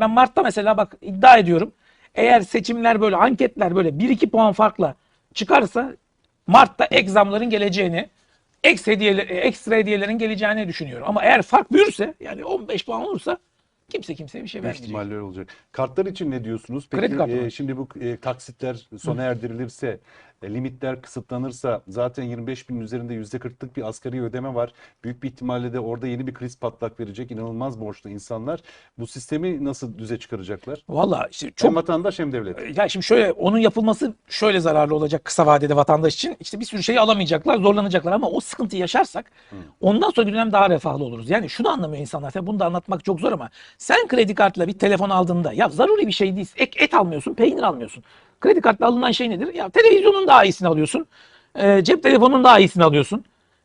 Ben Mart'ta mesela bak iddia ediyorum. Eğer seçimler böyle anketler böyle 1-2 puan farkla çıkarsa Mart'ta ek zamların geleceğini, ekstra, hediyeler, ekstra hediyelerin geleceğini düşünüyorum. Ama eğer fark büyürse yani 15 puan olursa kimse kimseye bir şey Büyük vermeyecek. ihtimalle öyle olacak. Kartlar için ne diyorsunuz? Peki Kredi kartı e, şimdi bu e, taksitler sona erdirilirse, e, limitler kısıtlanırsa zaten 25 bin üzerinde %40'lık bir asgari ödeme var. Büyük bir ihtimalle de orada yeni bir kriz patlak verecek. İnanılmaz borçlu insanlar. Bu sistemi nasıl düze çıkaracaklar? Valla işte Hem çok vatandaş hem devlet. ya şimdi şöyle onun yapılması şöyle zararlı olacak kısa vadede vatandaş için. İşte bir sürü şeyi alamayacaklar, zorlanacaklar ama o sıkıntıyı yaşarsak ondan sonra dönem daha refahlı oluruz. Yani şunu anlamıyor insanlar. Tabii bunu da anlatmak çok zor ama sen kredi kartla bir telefon aldığında ya zaruri bir şey değil. Ek, et almıyorsun, peynir almıyorsun. Kredi kartla alınan şey nedir? Ya televizyonun daha iyisini alıyorsun. Ee, cep telefonunun daha iyisini alıyorsun.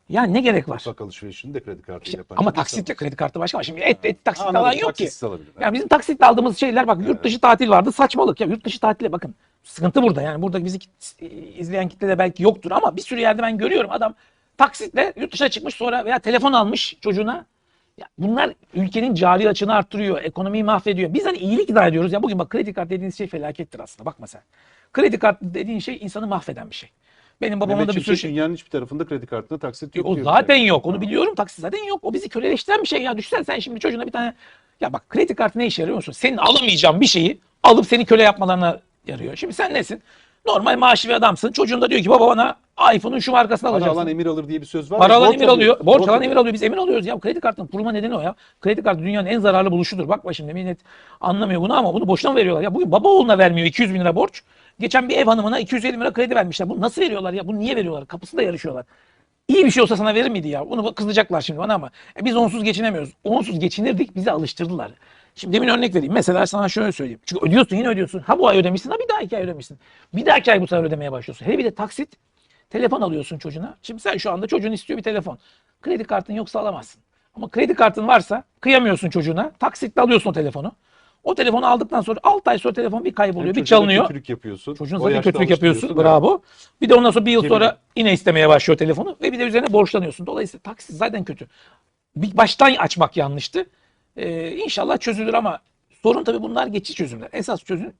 Ya ne gerek var? Mutfak alışverişini de kredi kartıyla İşte yapan. ama taksitle kredi kartı başka şimdi et, et taksit Anladım, alan yok ki. alabilir. Yani bizim taksitle aldığımız şeyler bak yurt dışı tatil vardı saçmalık ya yurt dışı tatile bakın sıkıntı burada yani burada bizi izleyen kitle de belki yoktur ama bir sürü yerde ben görüyorum adam taksitle yurt dışına çıkmış sonra veya telefon almış çocuğuna bunlar ülkenin cari açığını arttırıyor, ekonomiyi mahvediyor. Biz hani iyilik iddia ediyoruz ya bugün bak kredi kartı dediğiniz şey felakettir aslında bakma sen. Kredi kartı dediğin şey insanı mahveden bir şey. Benim babamın da bir sürü şey. dünyanın hiçbir tarafında kredi kartına taksit yok. O diyor. zaten yok. Onu biliyorum. Taksit zaten yok. O bizi köleleştiren bir şey ya. Düşünsene sen şimdi çocuğuna bir tane ya bak kredi kartı ne işe yarıyor musun? Senin alamayacağın bir şeyi alıp seni köle yapmalarına yarıyor. Şimdi sen nesin? Normal maaşlı bir adamsın. Çocuğun da diyor ki baba bana iPhone'un şu markasını Para alacaksın. alan emir alır diye bir söz var. Para ya, alan borç emir alıyor. Borç alan emir alıyor. Biz emin oluyoruz ya. Kredi kartının kurulma nedeni o ya. Kredi kartı dünyanın en zararlı buluşudur. Bakma şimdi millet anlamıyor bunu ama bunu boşuna mı veriyorlar? Ya bugün baba oğluna vermiyor 200 bin lira borç. Geçen bir ev hanımına 250 bin lira kredi vermişler. Bunu nasıl veriyorlar ya? Bunu niye veriyorlar? Kapısında yarışıyorlar. İyi bir şey olsa sana verir miydi ya? Bunu kızacaklar şimdi bana ama e, biz onsuz geçinemiyoruz. Onsuz geçinirdik bizi alıştırdılar. Şimdi demin örnek vereyim. Mesela sana şöyle söyleyeyim. Çünkü ödüyorsun yine ödüyorsun. Ha bu ay ödemişsin ha bir daha iki ay ödemişsin. Bir dahaki ay bu sefer ödemeye başlıyorsun. Hele bir de taksit. Telefon alıyorsun çocuğuna. Şimdi sen şu anda çocuğun istiyor bir telefon. Kredi kartın yoksa alamazsın. Ama kredi kartın varsa kıyamıyorsun çocuğuna. Taksitle alıyorsun o telefonu. O telefonu aldıktan sonra 6 ay sonra telefon bir kayboluyor, Hem bir çalınıyor. Kötülük yapıyorsun. Çocuğun O zaten kötülük yapıyorsun. Bravo. Bir de ondan sonra bir yıl sonra yine istemeye başlıyor telefonu ve bir de üzerine borçlanıyorsun. Dolayısıyla taksit zaten kötü. Bir baştan açmak yanlıştı. Ee, inşallah çözülür ama sorun tabii bunlar geçici çözümler. Esas çözüm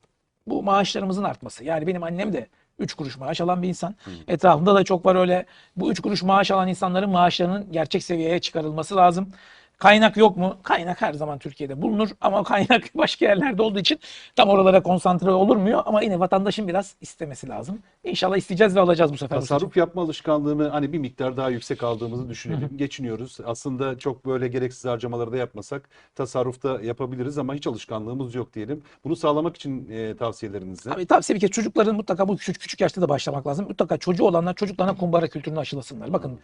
bu maaşlarımızın artması. Yani benim annem de 3 kuruş maaş alan bir insan. Etrafımda da çok var öyle. Bu 3 kuruş maaş alan insanların maaşlarının gerçek seviyeye çıkarılması lazım. Kaynak yok mu? Kaynak her zaman Türkiye'de bulunur ama kaynak başka yerlerde olduğu için tam oralara konsantre olurmuyor ama yine vatandaşın biraz istemesi lazım. İnşallah isteyeceğiz ve alacağız bu sefer. Tasarruf yapma alışkanlığını hani bir miktar daha yüksek aldığımızı düşünelim. Geçiniyoruz. Aslında çok böyle gereksiz harcamaları da yapmasak tasarrufta yapabiliriz ama hiç alışkanlığımız yok diyelim. Bunu sağlamak için e, tavsiyeleriniz ne? Abi tavsiye bir kez çocukların mutlaka bu küçük, küçük yaşta da başlamak lazım. Mutlaka çocuğu olanlar çocuklarına kumbara kültürünü aşılasınlar. Bakın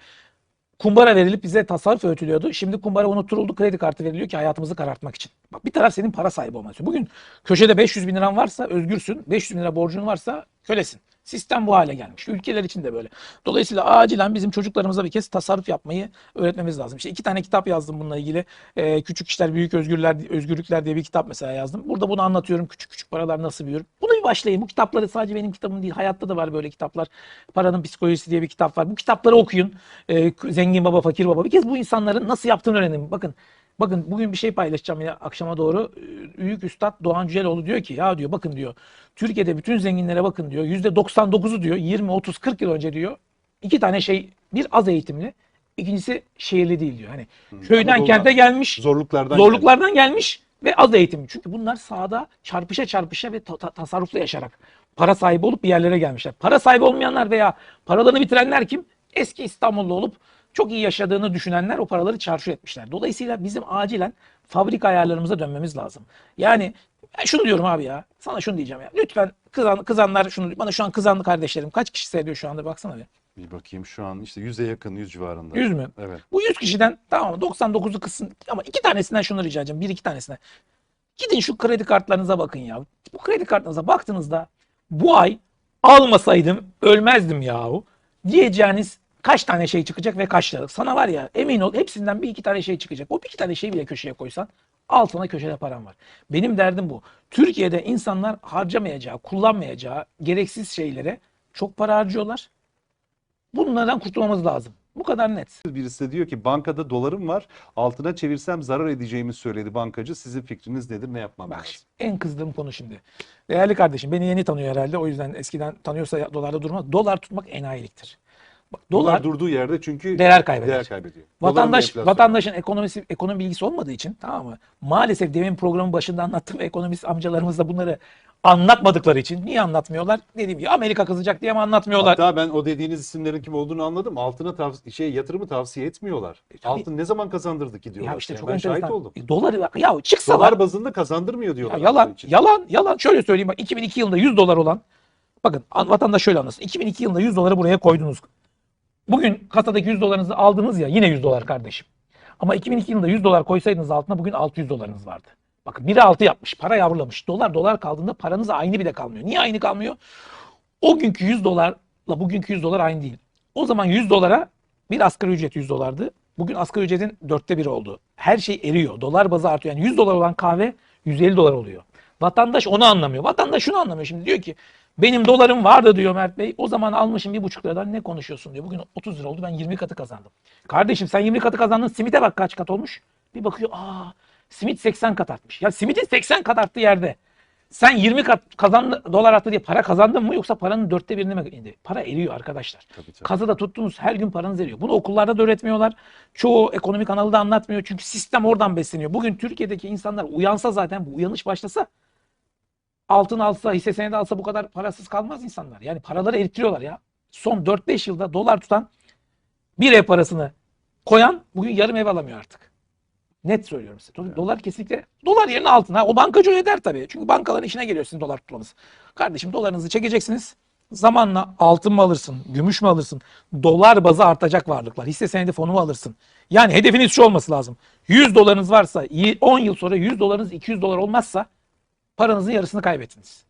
kumbara verilip bize tasarruf öğütülüyordu. Şimdi kumbara unutturuldu kredi kartı veriliyor ki hayatımızı karartmak için. Bak bir taraf senin para sahibi olman. Bugün köşede 500 bin liran varsa özgürsün. 500 bin lira borcun varsa kölesin. Sistem bu hale gelmiş. Ülkeler için de böyle. Dolayısıyla acilen bizim çocuklarımıza bir kez tasarruf yapmayı öğretmemiz lazım. İşte iki tane kitap yazdım bununla ilgili. Ee, Küçük İşler Büyük Özgürler, Özgürlükler diye bir kitap mesela yazdım. Burada bunu anlatıyorum. Küçük küçük paralar nasıl büyür. Buna bir başlayın. Bu kitapları sadece benim kitabım değil. Hayatta da var böyle kitaplar. Paranın Psikolojisi diye bir kitap var. Bu kitapları okuyun. Ee, Zengin Baba, Fakir Baba. Bir kez bu insanların nasıl yaptığını öğrenin. Bakın Bakın bugün bir şey paylaşacağım yine akşama doğru. Ee, Büyük Üstad Doğan Cüceloğlu diyor ki ya diyor bakın diyor. Türkiye'de bütün zenginlere bakın diyor. %99'u diyor 20, 30, 40 yıl önce diyor. iki tane şey bir az eğitimli. ikincisi şehirli değil diyor. Hani köyden Anadolu'dan. kente gelmiş. Zorluklardan Zorluklardan gelmiş ve az eğitim. Çünkü bunlar sahada çarpışa çarpışa ve ta- tasarrufla yaşarak para sahibi olup bir yerlere gelmişler. Para sahibi olmayanlar veya paralarını bitirenler kim? Eski İstanbullu olup çok iyi yaşadığını düşünenler o paraları çarşur etmişler. Dolayısıyla bizim acilen fabrika ayarlarımıza dönmemiz lazım. Yani ben şunu diyorum abi ya. Sana şunu diyeceğim ya. Lütfen kızan, kızanlar şunu bana şu an kızanlı kardeşlerim kaç kişi seyrediyor şu anda baksana bir. Bir bakayım şu an işte 100'e yakın 100 civarında. 100 mü? Evet. Bu 100 kişiden tamam mı? 99'u kızsın ama iki tanesinden şunu rica edeceğim. Bir iki tanesine. Gidin şu kredi kartlarınıza bakın ya. Bu kredi kartlarınıza baktığınızda bu ay almasaydım ölmezdim yahu diyeceğiniz kaç tane şey çıkacak ve kaç lira. Sana var ya emin ol hepsinden bir iki tane şey çıkacak. O bir iki tane şeyi bile köşeye koysan altına köşede param var. Benim derdim bu. Türkiye'de insanlar harcamayacağı, kullanmayacağı gereksiz şeylere çok para harcıyorlar. Bunlardan kurtulmamız lazım. Bu kadar net. Birisi de diyor ki bankada dolarım var altına çevirsem zarar edeceğimi söyledi bankacı. Sizin fikriniz nedir? Ne yapmam Bak lazım? en kızdığım konu şimdi. Değerli kardeşim beni yeni tanıyor herhalde. O yüzden eskiden tanıyorsa dolarda durmaz. Dolar tutmak enayiliktir. Bak, Dolar, dolar durduğu yerde çünkü değer kaybeder. değer kaybediyor. Vatandaş vatandaşın ekonomisi ekonomi bilgisi olmadığı için tamam mı? Maalesef demin programın başında anlattığım ekonomist amcalarımız da bunları anlatmadıkları için niye anlatmıyorlar? Dediğim gibi Amerika kızacak diye mi anlatmıyorlar? Hatta ben o dediğiniz isimlerin kim olduğunu anladım. Altına tavs- şey yatırımı tavsiye etmiyorlar. tabii. Altın ne zaman kazandırdı ki diyorlar. ya işte Yani çok ben şahit enteresan. oldum. E, Doları ya çıksalar Dolar bazında kazandırmıyor Ya diyorlar. yalan, altın için. yalan, yalan. Şöyle söyleyeyim bak 2002 yılında 100 dolar olan bakın an- vatandaş şöyle anlasın. 2002 yılında 100 doları buraya koydunuz. Bugün kasadaki 100 dolarınızı aldınız ya yine 100 dolar kardeşim. Ama 2002 yılında 100 dolar koysaydınız altına bugün 600 dolarınız vardı. Bakın biri 6 yapmış. Para yavrulamış. Dolar dolar kaldığında paranız aynı bile kalmıyor. Niye aynı kalmıyor? O günkü 100 dolarla bugünkü 100 dolar aynı değil. O zaman 100 dolara bir asgari ücret 100 dolardı. Bugün asgari ücretin dörtte biri oldu. Her şey eriyor. Dolar bazı artıyor. Yani 100 dolar olan kahve 150 dolar oluyor. Vatandaş onu anlamıyor. Vatandaş şunu anlamıyor şimdi. Diyor ki benim dolarım vardı diyor Mert Bey. O zaman almışım bir buçuk liradan ne konuşuyorsun diyor. Bugün 30 lira oldu ben 20 katı kazandım. Kardeşim sen 20 katı kazandın simite bak kaç kat olmuş. Bir bakıyor aa simit 80 kat artmış. Ya simitin 80 kat arttığı yerde sen 20 kat kazandı, dolar arttı diye para kazandın mı yoksa paranın dörtte birine mi indi? Para eriyor arkadaşlar. Tabii, tabii. Kasada tuttuğunuz her gün paranız eriyor. Bunu okullarda da öğretmiyorlar. Çoğu ekonomik kanalı da anlatmıyor. Çünkü sistem oradan besleniyor. Bugün Türkiye'deki insanlar uyansa zaten bu uyanış başlasa altın alsa, hisse senedi alsa bu kadar parasız kalmaz insanlar. Yani paraları eritiriyorlar ya. Son 4-5 yılda dolar tutan bir ev parasını koyan bugün yarım ev alamıyor artık. Net söylüyorum size. Do- Dolar kesinlikle dolar yerine altın. Ha, o bankacı öder tabii. Çünkü bankaların işine geliyor sizin dolar tutmanız. Kardeşim dolarınızı çekeceksiniz. Zamanla altın mı alırsın, gümüş mü alırsın? Dolar bazı artacak varlıklar. Hisse senedi fonu mu alırsın? Yani hedefiniz şu olması lazım. 100 dolarınız varsa y- 10 yıl sonra 100 dolarınız 200 dolar olmazsa paranızın yarısını kaybettiniz.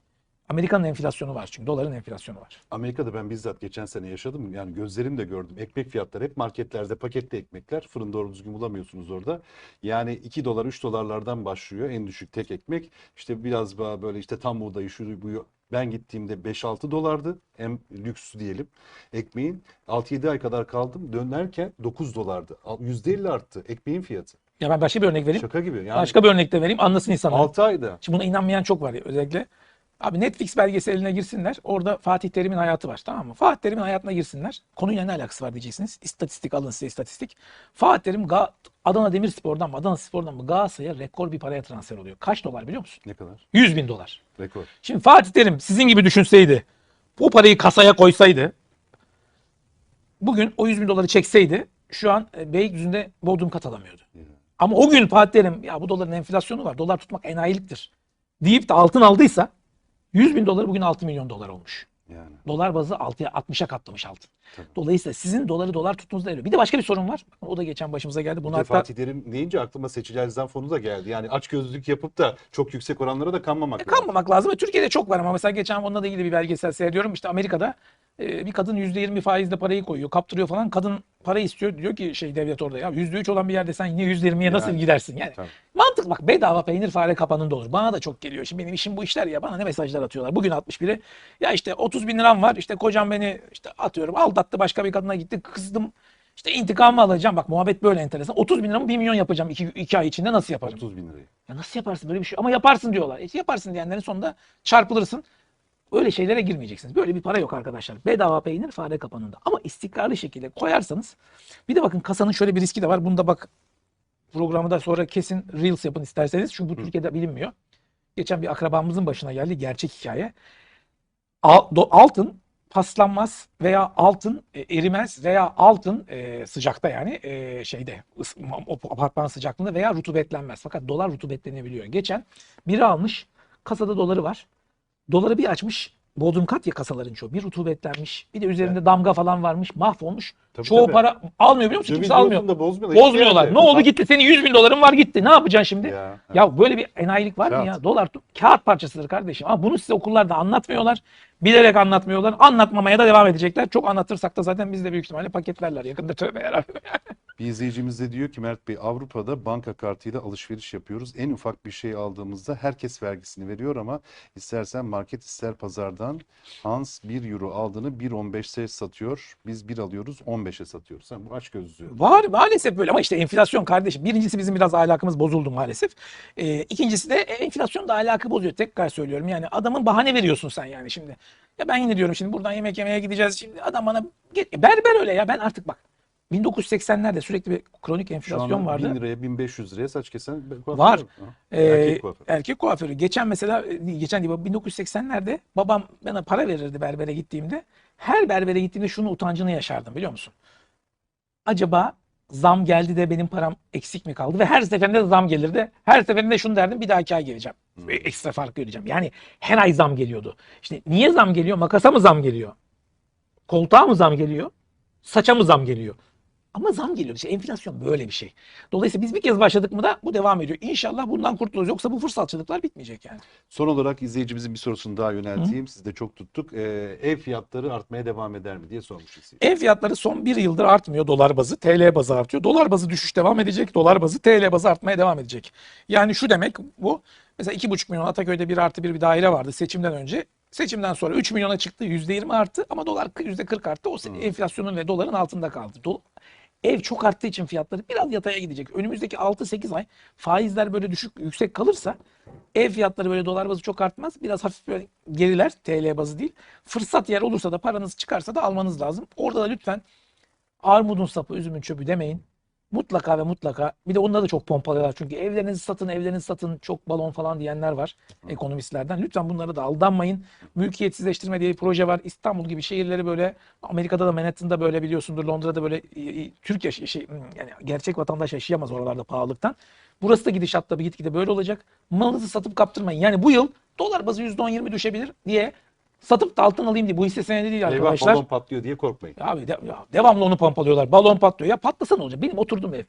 Amerika'nın enflasyonu var çünkü doların enflasyonu var. Amerika'da ben bizzat geçen sene yaşadım. Yani gözlerimle gördüm. Ekmek fiyatları hep marketlerde paketli ekmekler. Fırın doğru düzgün bulamıyorsunuz orada. Yani 2 dolar 3 dolarlardan başlıyor en düşük tek ekmek. İşte biraz böyle işte tam buğdayı şu bu ben gittiğimde 5-6 dolardı. En lüks diyelim. Ekmeğin 6-7 ay kadar kaldım. Dönerken 9 dolardı. Al- %50 arttı ekmeğin fiyatı. Ya ben başka bir örnek vereyim. Şaka gibi. Yani Başka bir örnek de vereyim anlasın insanlar. 6 ayda. Şimdi buna inanmayan çok var ya özellikle. Abi Netflix belgeseline girsinler. Orada Fatih Terim'in hayatı var tamam mı? Fatih Terim'in hayatına girsinler. Konuyla ne alakası var diyeceksiniz. İstatistik alın size istatistik. Fatih Terim Ga- Adana Demirspor'dan mı Adana Spor'dan mı Galatasaray'a rekor bir paraya transfer oluyor. Kaç dolar biliyor musun? Ne kadar? 100 bin dolar. Rekor. Şimdi Fatih Terim sizin gibi düşünseydi, bu parayı kasaya koysaydı, bugün o 100 bin doları çekseydi şu an e, Beylikdüzü'nde Bodrum kat alamıyordu. Ama o gün Fatih Terim ya bu doların enflasyonu var, dolar tutmak enayiliktir deyip de altın aldıysa 100 bin doları bugün 6 milyon dolar olmuş. Yani. Dolar bazı 6'ya 60'a katlamış altın. Tabii. Dolayısıyla sizin doları dolar tuttuğunuzda eriyor. Bir de başka bir sorun var. O da geçen başımıza geldi. Bunu Bir hatta Fatih Terim deyince aklıma Seçil Erzan fonu da geldi. Yani aç gözlülük yapıp da çok yüksek oranlara da kanmamak E, lazım. kanmamak lazım. E, Türkiye'de çok var ama mesela geçen onunla da ilgili bir belgesel seyrediyorum. İşte Amerika'da e, bir kadın %20 faizle parayı koyuyor, kaptırıyor falan. Kadın para istiyor. Diyor ki şey devlet orada ya %3 olan bir yerde sen yine %20'ye nasıl Yani, gidersin? Yani tabii. mantık bak bedava peynir fare kapanında olur. Bana da çok geliyor. Şimdi benim işim bu işler ya. Bana ne mesajlar atıyorlar. Bugün 61'i ya işte 30 bin liram var. İşte kocam beni işte atıyorum aldattı başka bir kadına gitti. Kızdım. İşte intikamımı alacağım. Bak muhabbet böyle enteresan. 30 bin liramı 1 milyon yapacağım 2 ay içinde nasıl yaparım? 30 bin lirayı. Ya nasıl yaparsın böyle bir şey? Ama yaparsın diyorlar. E yaparsın diyenlerin sonunda çarpılırsın. Öyle şeylere girmeyeceksiniz. Böyle bir para yok arkadaşlar. Bedava peynir fare kapanında. Ama istikrarlı şekilde koyarsanız bir de bakın kasanın şöyle bir riski de var. Bunda bak programı da sonra kesin Reels yapın isterseniz. Çünkü bu Türkiye'de bilinmiyor. Geçen bir akrabamızın başına geldi. Gerçek hikaye. Altın paslanmaz veya altın e, erimez veya altın e, sıcakta yani e, şeyde ıs- o apartman sıcaklığında veya rutubetlenmez. Fakat dolar rutubetlenebiliyor. Geçen biri almış kasada doları var. Doları bir açmış. Bodrum kat ya kasaların çoğu. Bir rutubetlenmiş. Bir de üzerinde damga falan varmış. Mahvolmuş. Tabii, Çoğu tabii. para almıyor biliyor musun? Döviz Kimse almıyor. bozmuyorlar. Bozmuyorlar. Hiçbir Ne yerde. oldu gitti? Senin 100 bin doların var gitti. Ne yapacaksın şimdi? Ya, Ya böyle bir enayilik var mı Kağıt. ya? Dolar kağıt parçasıdır kardeşim. Ama bunu size okullarda anlatmıyorlar. Bilerek anlatmıyorlar. Anlatmamaya da devam edecekler. Çok anlatırsak da zaten biz de büyük ihtimalle paketlerler. Yakında tövbe yarabbim. Bir izleyicimiz de diyor ki Mert Bey Avrupa'da banka kartıyla alışveriş yapıyoruz. En ufak bir şey aldığımızda herkes vergisini veriyor ama istersen market ister pazardan Hans 1 euro aldığını 1.15'e satıyor. Biz 1 alıyoruz 15'e satıyoruz. Sen bu aç gözlü. Var maalesef böyle ama işte enflasyon kardeşim. Birincisi bizim biraz ahlakımız bozuldu maalesef. Ee, ikincisi de enflasyon da ahlakı bozuyor. Tekrar söylüyorum yani adamın bahane veriyorsun sen yani şimdi. Ya ben yine diyorum şimdi buradan yemek yemeye gideceğiz. Şimdi adam bana berber öyle ya ben artık bak 1980'lerde sürekli bir kronik Şu enflasyon an vardı. 1000 liraya 1500 liraya saç kesen kuaför Var. Ee, Erkek kuaförü. erkek kuaförü. Geçen mesela geçen değil 1980'lerde babam bana para verirdi berbere gittiğimde. Her berbere gittiğimde şunun utancını yaşardım biliyor musun? Acaba zam geldi de benim param eksik mi kaldı? Ve her seferinde de zam gelirdi. Her seferinde şunu derdim bir dahaki ay geleceğim. Hmm. Ekstra fark ödeyeceğim. Yani her ay zam geliyordu. İşte niye zam geliyor? Makasa mı zam geliyor? Koltuğa mı zam geliyor? Saça mı zam geliyor? Ama zam geliyor. İşte enflasyon böyle bir şey. Dolayısıyla biz bir kez başladık mı da bu devam ediyor. İnşallah bundan kurtuluruz. Yoksa bu fırsatçılıklar bitmeyecek yani. Son olarak izleyicimizin bir sorusunu daha yönelteyim. Siz de çok tuttuk. Ee, ev fiyatları artmaya devam eder mi diye sormuş. Ev fiyatları son bir yıldır artmıyor dolar bazı. TL bazı artıyor. Dolar bazı düşüş devam edecek. Dolar bazı TL bazı artmaya devam edecek. Yani şu demek bu. Mesela 2,5 milyon Ataköy'de bir artı bir bir daire vardı seçimden önce. Seçimden sonra 3 milyona çıktı. %20 arttı ama dolar %40 arttı. O se- enflasyonun ve doların altında kaldı. Do- Ev çok arttığı için fiyatları biraz yataya gidecek. Önümüzdeki 6-8 ay faizler böyle düşük yüksek kalırsa ev fiyatları böyle dolar bazı çok artmaz. Biraz hafif böyle geriler TL bazı değil. Fırsat yer olursa da paranız çıkarsa da almanız lazım. Orada da lütfen armudun sapı, üzümün çöpü demeyin. Mutlaka ve mutlaka bir de onları da çok pompalıyorlar. Çünkü evlerinizi satın, evlerinizi satın çok balon falan diyenler var ekonomistlerden. Lütfen bunlara da aldanmayın. Mülkiyetsizleştirme diye bir proje var. İstanbul gibi şehirleri böyle Amerika'da da Manhattan'da böyle biliyorsundur. Londra'da böyle e, e, Türk yaş şey, yani gerçek vatandaş yaşayamaz oralarda pahalılıktan. Burası da gidişatta bir gitgide böyle olacak. Malınızı satıp kaptırmayın. Yani bu yıl dolar bazı %10-20 düşebilir diye satıp da altın alayım diye bu hisse senedi değil Eyvah arkadaşlar. balon patlıyor diye korkmayın. Abi de- ya devamlı onu pompalıyorlar. Balon patlıyor. Ya patlasa ne olacak? Benim oturduğum ev.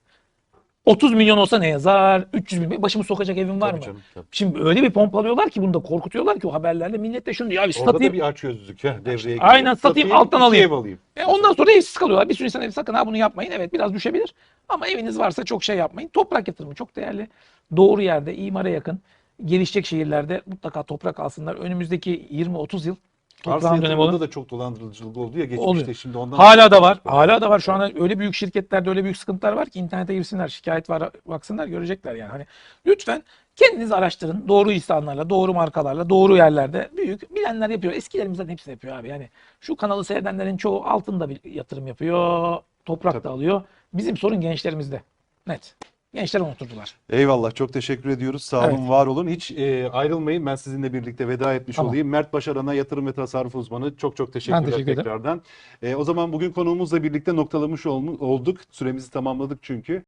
30 milyon olsa ne yazar? 300 milyon. Başımı sokacak evim var Tabii mı? canım, tabii. Şimdi öyle bir pompalıyorlar ki bunu da korkutuyorlar ki o haberlerle millet de şunu diyor. Abi Orada satayım. da bir açgözlülük heh, devreye giriyor. Aynen, satayım, alttan iki alayım. ev alayım. E ondan sonra evsiz kalıyorlar. Bir sürü insan ev sakın ha bunu yapmayın. Evet biraz düşebilir. Ama eviniz varsa çok şey yapmayın. Toprak yatırımı çok değerli. Doğru yerde, imara yakın, gelişecek şehirlerde mutlaka toprak alsınlar. Önümüzdeki 20-30 yıl Arsa toprağın dönemi olur. da çok dolandırıcılık oldu ya geçmişte Oluyor. şimdi ondan Hala da var. Hala da var. Şu anda öyle büyük şirketlerde öyle büyük sıkıntılar var ki internete girsinler, şikayet var, baksınlar görecekler yani. Hani lütfen kendiniz araştırın. Doğru insanlarla, doğru markalarla, doğru yerlerde büyük bilenler yapıyor. Eskilerimizden hepsini yapıyor abi. Yani şu kanalı seyredenlerin çoğu altında bir yatırım yapıyor, toprak da alıyor. Bizim sorun gençlerimizde. Net. Gençler unuturdular. Eyvallah çok teşekkür ediyoruz. Sağ olun, Evet. var olun. Hiç e, ayrılmayın. Ben sizinle birlikte veda etmiş Tamam. olayım. Mert Başaran'a yatırım ve tasarruf uzmanı çok çok teşekkürler teşekkür ederim. tekrardan. E, o zaman bugün konuğumuzla birlikte noktalamış olduk. Süremizi tamamladık çünkü.